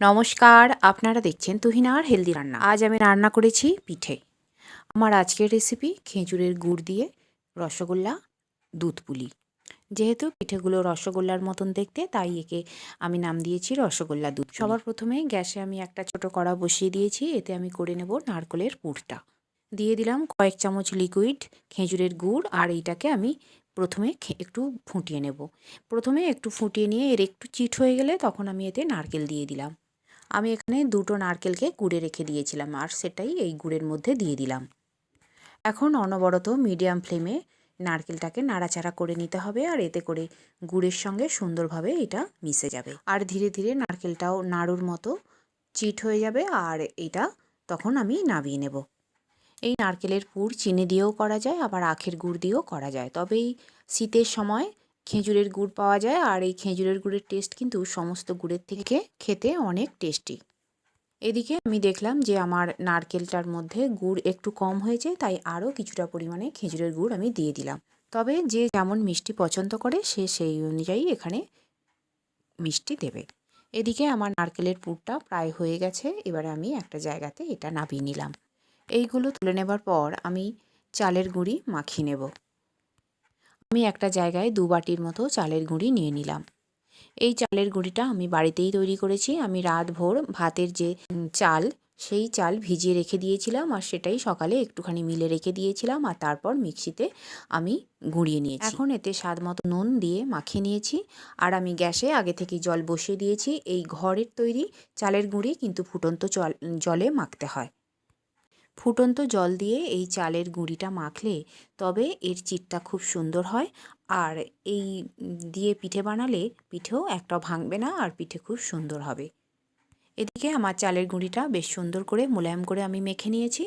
নমস্কার, আপনারা দেখছেন তুহিনার হেলদি রান্না। আজ আমি রান্না করেছি পিঠে। আমার আজকের রেসিপি খেজুরের গুড় দিয়ে রসগোল্লা, দুধ পুলি। যেহেতু পিঠেগুলো রসগোল্লার মতন দেখতে, তাই একে আমি নাম দিয়েছি রসগোল্লা দুধ সবার প্রথমে গ্যাসে আমি একটা ছোট কড়া বসিয়ে দিয়েছি, এতে আমি করে নেব নারকলের পুরটা। দিয়ে দিলাম কয়েক চামচ লিকুইড, খেজুরের গুড়, আর এইটাকে আমি প্রথমে একটু ফুটিয়ে নেব। প্রথমে একটু ফুটিয়ে নিয়ে এর একটু চিট হয়ে গেলে তখন আমি এতে নারকেল দিয়ে দিলাম। আমি এখানে দুটো নারকেলকে গুড়ে রেখে দিয়েছিলাম আর সেটাই এই গুড়ের মধ্যে দিয়ে দিলাম। এখন অনবরত মিডিয়াম ফ্লেমে নারকেলটাকে নাড়াচাড়া করে নিতে হবে আর এতে করে গুড়ের সঙ্গে সুন্দরভাবে এটা মিশে যাবে। আর ধীরে ধীরে নারকেলটাও নাড়ুর মতো চিট হয়ে যাবে আর এটা তখন আমি নামিয়ে নেব। এই নারকেলের পুর চিনি দিয়েও করা যায়, আবার আখের গুড় দিয়েও করা যায়। তবে এই শীতের সময় খেজুরের গুড় পাওয়া যায় আর এই খেজুরের গুড়ের টেস্ট কিন্তু সমস্ত গুড়ের থেকে খেতে অনেক টেস্টি এদিকে আমি দেখলাম যে আমার নারকেলটার মধ্যে গুড় একটু কম হয়েছে, তাই আরও কিছুটা পরিমাণে খেজুরের গুড় আমি দিয়ে দিলাম। তবে যে যেমন মিষ্টি পছন্দ করে, সে সেই অনুযায়ী এখানে মিষ্টি দেবে। এদিকে আমার নারকেলের পুরটা প্রায় হয়ে গেছে, এবার আমি একটা জায়গাতে এটা নামিয়ে নিলাম। এইগুলো তুলে নেবার পর আমি চালের গুঁড়ি মাখিয়ে নেব। আমি একটা জায়গায় দু বাটির মতো চালের গুঁড়ি নিয়ে নিলাম। এই চালের গুঁড়িটা আমি বাড়িতেই তৈরি করেছি। আমি রাত ভোর ভাতের যে চাল, সেই চাল ভিজিয়ে রেখে দিয়েছিলাম আর সেটাই সকালে একটুখানি মিলে রেখে দিয়েছিলাম আর তারপর মিক্সিতে আমি গুঁড়িয়ে নিয়েছি। এখন এতে স্বাদ মতো নুন দিয়ে মাখিয়ে নিয়েছি আর আমি গ্যাসে আগে থেকে জল বসিয়ে দিয়েছি। এই ঘরের তৈরি চালের গুঁড়ি কিন্তু ফুটন্ত জল মাখতে হয়। ফুটন্ত জল দিয়ে এই চালের গুঁড়িটা মাখলে তবে এর চিটটা খুব সুন্দর হয়। আর এই দিয়ে পিঠে বানালে পিঠেও একটা ভাঙবে না আর পিঠে খুব সুন্দর হবে। এদিকে আমার চালের গুঁড়িটা বেশ সুন্দর করে মোলায়েম করে আমি মেখে নিয়েছি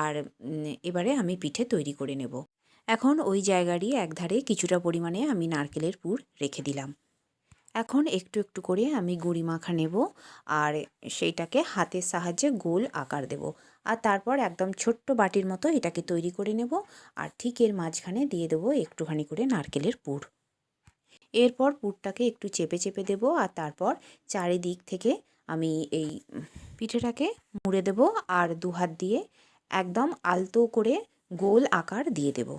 আর এবারে আমি পিঠে তৈরি করে নেব। এখন ওই জায়গারই একধারে কিছুটা পরিমাণে আমি নারকেলের পুর রেখে দিলাম। এখন একটু একটু করে আমি গুঁড়ি মাখা নেব আর সেইটাকে হাতের সাহায্যে গোল আকার দেব। আর তারপর একদম ছোট্ট বাটির মতো এটাকে তৈরি করে নেব আর ঠিক এর মাঝখানে দিয়ে দেবো একটুখানি করে নারকেলের পুর। এরপর পুরটাকে একটু চেপে চেপে দেব আর তারপর চারিদিক থেকে আমি এই পিঠেটাকে মুড়ে দেব আর দু হাত দিয়ে একদম আলতো করে গোল আকার দিয়ে দেব।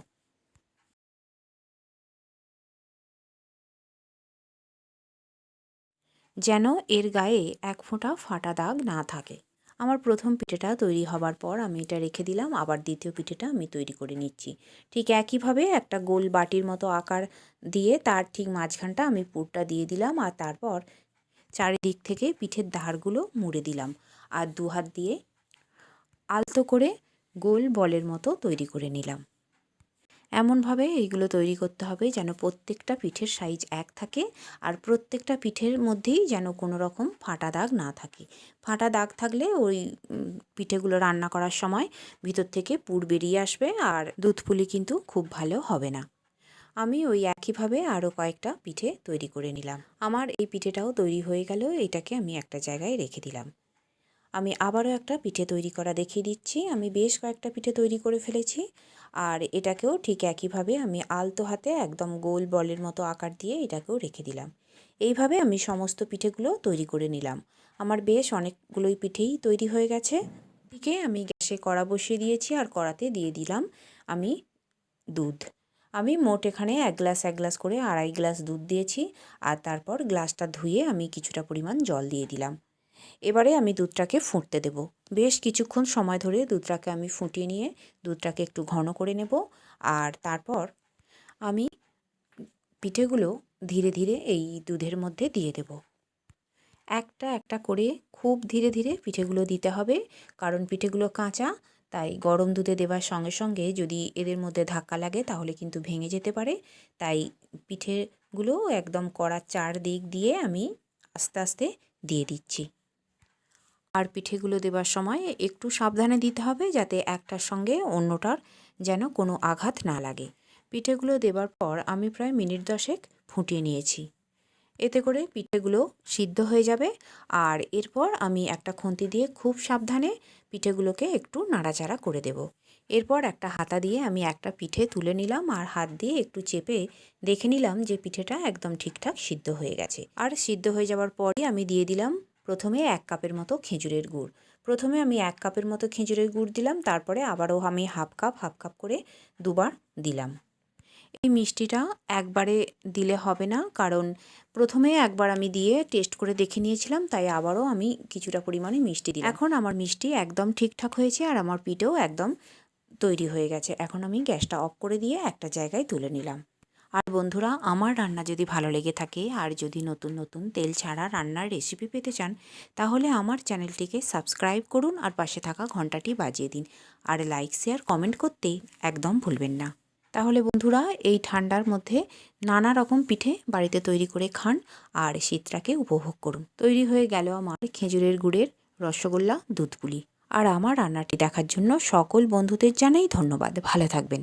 যেন এর গায়ে এক ফোঁটা ফাটা দাগ না থাকে। আমার প্রথম পিঠেটা তৈরি হবার পর আমি এটা রেখে দিলাম, আবার দ্বিতীয় পিঠেটা আমি তৈরি করে নিচ্ছি। ঠিক একইভাবে একটা গোল বাটির মতো আকার দিয়ে তার ঠিক মাঝখানটা আমি পুরটা দিয়ে দিলাম, আর তারপর চারিদিক থেকে পিঠের ধারগুলো মুড়ে দিলাম। আর দু হাত দিয়ে আলতো করে গোল বলের মতো তৈরি করে নিলাম। এমনভাবে এইগুলো তৈরি করতে হবে যেন প্রত্যেকটা পিঠের সাইজ এক থাকে আর প্রত্যেকটা পিঠের মধ্যেই যেন কোনো রকম ফাটা দাগ না থাকে। ফাটা দাগ থাকলে ওই পিঠেগুলো রান্না করার সময় ভিতর থেকে পুর বেরিয়ে আসবে আর দুধ পুলি কিন্তু খুব ভালো হবে না। আমি ওই একইভাবে আরও কয়েকটা পিঠে তৈরি করে নিলাম। আমার এই পিঠেটাও তৈরি হয়ে গেল, এটাকে আমি একটা জায়গায় রেখে দিলাম। আমি আবারও একটা পিঠে তৈরি করা দেখিয়ে দিচ্ছি। আমি বেশ কয়েকটা পিঠে তৈরি করে ফেলেছি। আর এটাকেও ঠিক একইভাবে আমি আলতো হাতে একদম গোল বলের মতো আকার দিয়ে এটাকেও রেখে দিলাম। এইভাবে আমি সমস্ত পিঠেগুলো তৈরি করে নিলাম। আমার বেশ অনেকগুলোই পিঠেই তৈরি হয়ে গেছে। দিকে আমি গ্যাসে কড়া বসিয়ে দিয়েছি আর কড়াতে দিয়ে দিলাম আমি দুধ। আমি মোট এখানে এক গ্লাস এক গ্লাস করে আড়াই গ্লাস দুধ দিয়েছি। আর তারপর গ্লাসটা ধুয়ে আমি কিছুটা পরিমাণ জল দিয়ে দিলাম। এবারে আমি দুধটাকে ফুটতে দেব। বেশ কিছুক্ষণ সময় ধরে দুধটাকে আমি ফুটিয়ে নিয়ে দুধটাকে একটু ঘন করে নেব আর তারপর আমি পিঠেগুলো ধীরে ধীরে এই দুধের মধ্যে দিয়ে দেব। একটা একটা করে খুব ধীরে ধীরে পিঠেগুলো দিতে হবে কারণ পিঠেগুলো কাঁচা, তাই গরম দুধে দেওয়ার সঙ্গে সঙ্গে যদি এদের মধ্যে ধাক্কা লাগে তাহলে কিন্তু ভেঙে যেতে পারে। তাই পিঠেগুলো একদম কড়া চার দিক দিয়ে আমি আস্তে আস্তে দিয়ে দিচ্ছি। আর পিঠেগুলো দেবার সময় একটু সাবধানে দিতে হবে যাতে একটার সঙ্গে অন্যটার যেন কোনো আঘাত না লাগে। পিঠেগুলো দেবার পর আমি প্রায় মিনিট দশেক ফুটিয়ে নিয়েছি। এতে করে পিঠেগুলো সিদ্ধ হয়ে যাবে আর এরপর আমি একটা খুন্তি দিয়ে খুব সাবধানে পিঠেগুলোকে একটু নাড়াচাড়া করে দেব। এরপর একটা হাতা দিয়ে আমি একটা পিঠে তুলে নিলাম আর হাত দিয়ে একটু চেপে দেখে নিলাম যে পিঠেটা একদম ঠিকঠাক সিদ্ধ হয়ে গেছে। আর সিদ্ধ হয়ে যাওয়ার পরই আমি দিয়ে দিলাম প্রথমে এক কাপের মতো খেজুরের গুড়। প্রথমে আমি এক কাপের মতো খেজুরের গুড় দিলাম, তারপরে আবারও আমি হাফ কাপ হাফ কাপ করে দুবার দিলাম। এই মিষ্টিটা একবারে দিলে হবে না, কারণ প্রথমে একবার আমি দিয়ে টেস্ট করে দেখে নিয়েছিলাম, তাই আবারও আমি কিছুটা পরিমাণে মিষ্টি দিই এখন আমার মিষ্টি একদম ঠিকঠাক হয়েছে আর আমার পিঠেও একদম তৈরি হয়ে গেছে। এখন আমি গ্যাসটা অফ করে দিয়ে একটা জায়গায় তুলে নিলাম। আর বন্ধুরা, আমার রান্না যদি ভালো লেগে থাকে আর যদি নতুন নতুন তেল ছাড়া রান্নার রেসিপি পেতে চান, তাহলে আমার চ্যানেলটিকে সাবস্ক্রাইব করুন আর পাশে থাকা ঘন্টাটি বাজিয়ে দিন। আর লাইক শেয়ার কমেন্ট করতে একদম ভুলবেন না। তাহলে বন্ধুরা, এই ঠান্ডার মধ্যে নানা রকম পিঠে বাড়িতে তৈরি করে খান আর শীতটাকে উপভোগ করুন। তৈরি হয়ে গেল আমার খেজুরের গুড়ের রসগোল্লা দুধ পুলি। আর আমার রান্নাটি দেখার জন্য সকল বন্ধুদের জানাই ধন্যবাদ। ভালো থাকবেন।